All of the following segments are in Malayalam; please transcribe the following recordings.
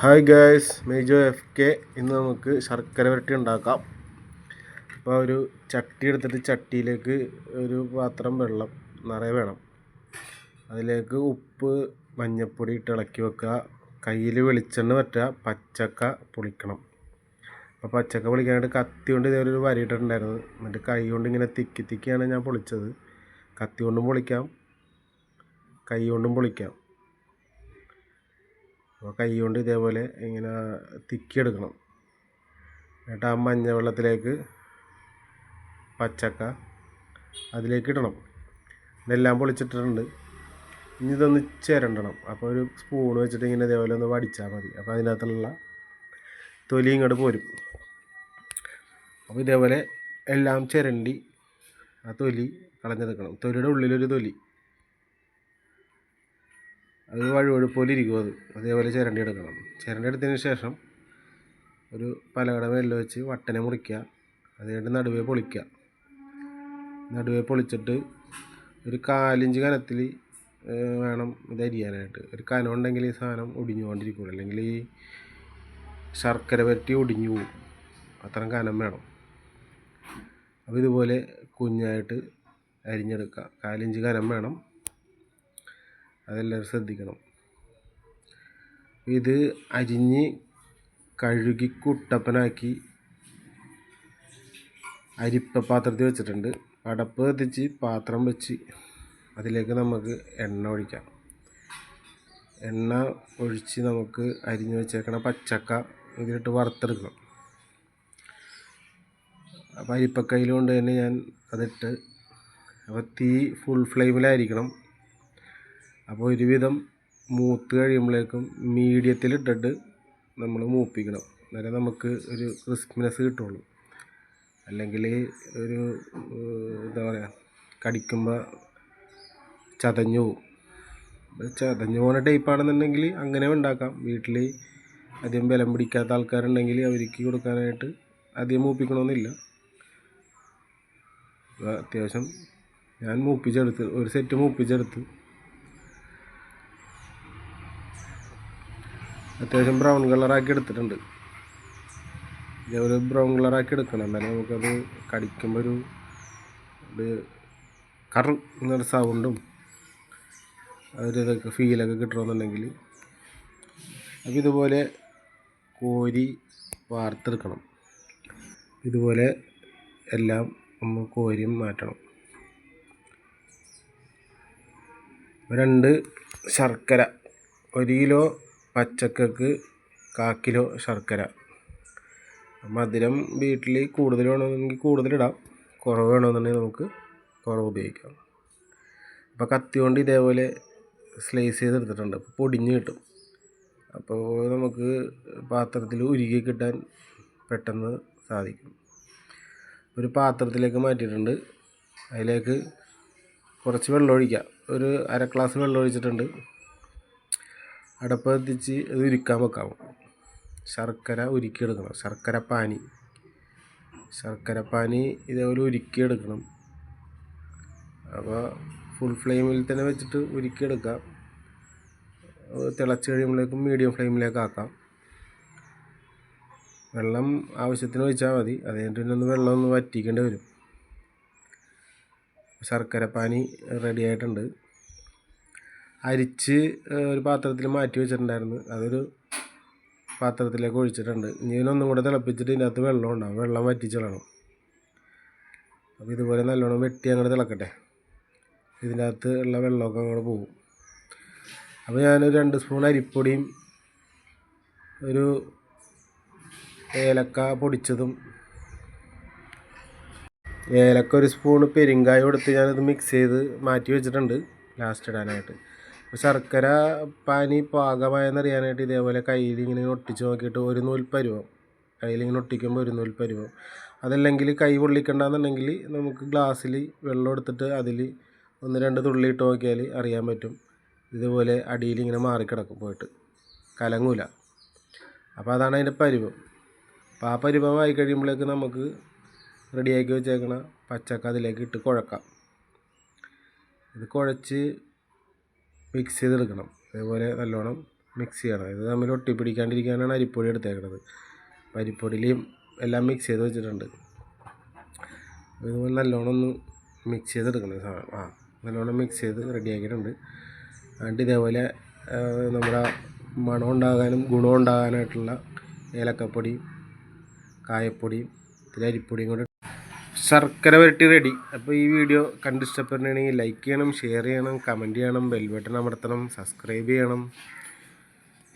Hi guys Mejo F K ഇന്ന് നമുക്ക് ശർക്കര വരട്ടി ഉണ്ടാക്കാം. അപ്പോൾ ഒരു ചട്ടി എടുത്തിട്ട് ചട്ടിയിലേക്ക് ഒരു പാത്രം വെള്ളം നിറയെ വേണം. അതിലേക്ക് ഉപ്പ് മഞ്ഞൾപ്പൊടി ഇട്ട് ഇളക്കി വെക്കുക. കയ്യിൽ വെളിച്ചെണ്ണ പറ്റുക പച്ചക്ക പൊളിക്കണം. അപ്പോൾ പച്ചക്ക പൊളിക്കാനായിട്ട് കത്തി കൊണ്ട് ഇതേപോലെ ഒരു വരയിട്ടിട്ടുണ്ടായിരുന്നു എന്നിട്ട് കൈ കൊണ്ട് ഇങ്ങനെ തിക്കി തിക്കിയാണ് ഞാൻ പൊളിച്ചത്. കത്തി കൊണ്ടും പൊളിക്കാം കൈ കൊണ്ടും പൊളിക്കാം. അപ്പോൾ കൈ കൊണ്ട് ഇതേപോലെ ഇങ്ങനെ തിക്കിയെടുക്കണം. എന്നിട്ട് ആ മഞ്ഞ വെള്ളത്തിലേക്ക് പച്ചക്ക അതിലേക്ക് ഇടണം. ഇതെല്ലാം പൊളിച്ചിട്ടിട്ടുണ്ട്. ഇനി ഇതൊന്ന് ചിരണ്ടണം. അപ്പോൾ ഒരു സ്പൂൺ വെച്ചിട്ട് ഇങ്ങനെ ഇതേപോലെ ഒന്ന് വടിച്ചാൽ മതി. അപ്പോൾ അതിനകത്തുള്ള തൊലി ഇങ്ങോട്ട് പോരും. അപ്പോൾ ഇതേപോലെ എല്ലാം ചിരണ്ടി ആ തൊലി കളഞ്ഞെടുക്കണം. തൊലിയുടെ ഉള്ളിലൊരു തൊലി. അത് വഴുവഴു പോലെ ഇരിക്കും അത്. അതേപോലെ ചിരണ്ടി എടുക്കണം. ചിരണ്ടി എടുത്തതിന് ശേഷം ഒരു പലകട മേലിൽ വെച്ച് വട്ടനെ മുറിക്കുക. അത് നടുവേ പൊളിക്കുക. നടുവേ പൊളിച്ചിട്ട് ഒരു കാലിഞ്ച് കനത്തിൽ വേണം ഇത് അരിയാനായിട്ട്. ഒരു കനം ഉണ്ടെങ്കിൽ ഈ സാധനം ഒടിഞ്ഞുകൊണ്ടിരിക്കും. അല്ലെങ്കിൽ ഈ ശർക്കര പറ്റി ഒടിഞ്ഞു പോകും അത്രയും കനം വേണം. അപ്പോൾ ഇതുപോലെ കുഞ്ഞായിട്ട് അരിഞ്ഞെടുക്കുക. കാലിഞ്ച് കനം വേണം. അതെല്ലാവരും ശ്രദ്ധിക്കണം. ഇത് അരിഞ്ഞ് കഴുകി കുട്ടപ്പനാക്കി അരിപ്പ പാത്രത്തിൽ വെച്ചിട്ടുണ്ട്. അടപ്പ് കത്തിച്ച് പാത്രം വെച്ച് അതിലേക്ക് നമുക്ക് എണ്ണ ഒഴിക്കാം. എണ്ണ ഒഴിച്ച് നമുക്ക് അരിഞ്ഞ് വെച്ചേക്കണ പച്ചക്ക ഇതിലിട്ട് വറുത്തെടുക്കണം. അപ്പോൾ അരിപ്പക്കയിൽ കൊണ്ട് തന്നെ ഞാൻ അതിട്ട് അപ്പോൾ തീ ഫുൾ ഫ്ലെയിമിലായിരിക്കണം അപ്പോൾ ഒരുവിധം മൂത്ത് കഴിയുമ്പോഴേക്കും മീഡിയത്തിലിട്ടിട്ട് നമ്മൾ മൂപ്പിക്കണം. അന്നേരം നമുക്ക് ഒരു ക്രിസ്പിനെസ് കിട്ടുള്ളൂ. അല്ലെങ്കിൽ ഒരു എന്താ പറയുക കടിക്കുമ്പോൾ ചതഞ്ഞു പോകും ചതഞ്ഞു പോകുന്ന ടൈപ്പാണെന്നുണ്ടെങ്കിൽ അങ്ങനെ ഉണ്ടാക്കാം. വീട്ടിൽ അധികം ബലം പിടിക്കാത്ത ആൾക്കാരുണ്ടെങ്കിൽ അവർക്ക് കൊടുക്കാനായിട്ട് അധികം മൂപ്പിക്കണമെന്നില്ല. അത്യാവശ്യം ഞാൻ മൂപ്പിച്ചെടുത്ത് ഒരു സെറ്റ് മൂപ്പിച്ചെടുത്ത് അത്യാവശ്യം ബ്രൗൺ കളറാക്കി എടുത്തിട്ടുണ്ട്. ഇതേപോലെ ബ്രൗൺ കളറാക്കി എടുക്കണം. എന്നാലും നമുക്കത് കടിക്കുമ്പോൾ ഒരു ഒരു കറ എന്നൊരു സൗണ്ടും അതൊരു ഇതൊക്കെ ഫീലൊക്കെ കിട്ടണമെന്നുണ്ടെങ്കിൽ അപ്പോൾ ഇതുപോലെ കോരി വാർത്തെടുക്കണം. ഇതുപോലെ എല്ലാം നമ്മൾ കോരിയും മാറ്റണം. രണ്ട് ശർക്കര ഒരു കിലോ പച്ചക്കക്ക് കാ കിലോ ശർക്കര. മധുരം വീട്ടിൽ കൂടുതൽ വേണമെന്നുണ്ടെങ്കിൽ കൂടുതലിടാം. കുറവ് വേണമെന്നുണ്ടെങ്കിൽ നമുക്ക് കുറവ് ഉപയോഗിക്കാം. അപ്പോൾ കത്തി കൊണ്ട് ഇതേപോലെ സ്ലൈസ് ചെയ്തെടുത്തിട്ടുണ്ട്. അപ്പോൾ പൊടിഞ്ഞ് കിട്ടും. അപ്പോൾ നമുക്ക് പാത്രത്തിൽ ഉരുകി കിട്ടാൻ പെട്ടെന്ന് സാധിക്കും. ഒരു പാത്രത്തിലേക്ക് മാറ്റിയിട്ടുണ്ട്. അതിലേക്ക് കുറച്ച് വെള്ളം ഒരു അര ഗ്ലാസ് വെള്ളം ഒഴിച്ചിട്ടുണ്ട്. അടപ്പ് കത്തിച്ച് അത് ഉരുക്കാൻ വെക്കാം. ശർക്കര ഉരുക്കിയെടുക്കണം. ശർക്കര പാനി. ശർക്കര പാനി ഇതേപോലെ ഉരുക്കിയെടുക്കണം. അപ്പോൾ ഫുൾ ഫ്ലെയിമിൽ തന്നെ വെച്ചിട്ട് ഉരുക്കിയെടുക്കാം തിളച്ച് കഴിയുമ്പോഴേക്കും മീഡിയം ഫ്ലെയിമിലേക്ക് ആക്കാം. വെള്ളം ആവശ്യത്തിന് ഒഴിച്ചാൽ മതി. അത് പിന്നെ ഒന്ന് വെള്ളം ഒന്ന് വറ്റിക്കേണ്ടി വരും. ശർക്കര പാനി റെഡി ആയിട്ടുണ്ട്. അരിച്ച് ഒരു പാത്രത്തിൽ മാറ്റി വെച്ചിട്ടുണ്ടായിരുന്നു. അതൊരു പാത്രത്തിലേക്ക് ഒഴിച്ചിട്ടുണ്ട്. ഇനി കൂടെ തിളപ്പിച്ചിട്ട് ഇതിനകത്ത് വെള്ളം ഉണ്ടാവും. വെള്ളം വറ്റിച്ചിടണം. അപ്പോൾ ഇതുപോലെ നല്ലോണം വെട്ടി അങ്ങോട്ട് തിളക്കട്ടെ. ഇതിന്റെ അകത്ത് ഉള്ള വെള്ളമൊക്കെ അങ്ങോട്ട് പോകും. അപ്പോൾ ഞാനൊരു രണ്ട് സ്പൂൺ അരിപ്പൊടിയും ഒരു ഏലക്ക പൊടിച്ചതും ഏലക്ക ഒരു സ്പൂൺ പെരിങ്കായം എടുത്ത് ഞാനത് മിക്സ് ചെയ്ത് മാറ്റി വെച്ചിട്ടുണ്ട്. ലാസ്റ്റ് ഇടാനായിട്ട്. ശർക്കര പാനി പാകമായെന്നറിയാനായിട്ട് ഇതേപോലെ കയ്യിൽ ഇങ്ങനെ ഒട്ടിച്ച് നോക്കിയിട്ട് ഒരു നൂൽ പരുവം. കയ്യിൽ ഇങ്ങനെ ഒട്ടിക്കുമ്പോൾ ഒരു നൂൽ പരുവം. അതല്ലെങ്കിൽ കൈ പൊള്ളിക്കണ്ടെന്നുണ്ടെങ്കിൽ നമുക്ക് ഗ്ലാസ്സിൽ വെള്ളം എടുത്തിട്ട് അതിൽ ഒന്ന് രണ്ട് തുള്ളി ഇട്ട് നോക്കിയാൽ അറിയാൻ പറ്റും. ഇതുപോലെ അടിയിൽ ഇങ്ങനെ മാറിക്കിടക്കും പോയിട്ട്. കലങ്ങൂല. അപ്പോൾ അതാണ് അതിന്റെ പരുവം. അപ്പോൾ ആ പരുവമായി കഴിയുമ്പോഴേക്ക് നമുക്ക് റെഡിയാക്കി വെച്ചേക്കണ പച്ചക്ക അതിലേക്ക് ഇട്ട് കുഴക്കാം. ഇത് കുഴച്ച് മിക്സ് ചെയ്തെടുക്കണം. അതേപോലെ നല്ലോണം മിക്സ് ചെയ്യണം. ഇത് തമ്മിൽ ഒട്ടിപ്പിടിക്കാണ്ടിരിക്കാനാണ് അരിപ്പൊടി എടുത്തേക്കണത്. അപ്പോൾ അരിപ്പൊടിയിലും എല്ലാം മിക്സ് ചെയ്ത് വെച്ചിട്ടുണ്ട്. ഇതുപോലെ നല്ലോണം ഒന്ന് മിക്സ് ചെയ്തെടുക്കണം സാധനം. ആ നല്ലോണം മിക്സ് ചെയ്ത് റെഡിയാക്കിയിട്ടുണ്ട്. എന്നിട്ട് ഇതേപോലെ നമ്മുടെ മണം ഉണ്ടാകാനും ഗുണം ഉണ്ടാകാനായിട്ടുള്ള ഏലക്കപ്പൊടിയും കായപ്പൊടിയും അരിപ്പൊടിയും കൂടെ ശർക്കര വരട്ടി റെഡി അപ്പോൾ ഈ വീഡിയോ കണ്ടിഷ്ടപ്പെടണമെങ്കിൽ ലൈക്ക് ചെയ്യണം ഷെയർ ചെയ്യണം കമന്റ് ചെയ്യണം ബെൽബട്ടൺ അമർത്തണം സബ്സ്ക്രൈബ് ചെയ്യണം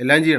എല്ലാം ചെയ്യണം.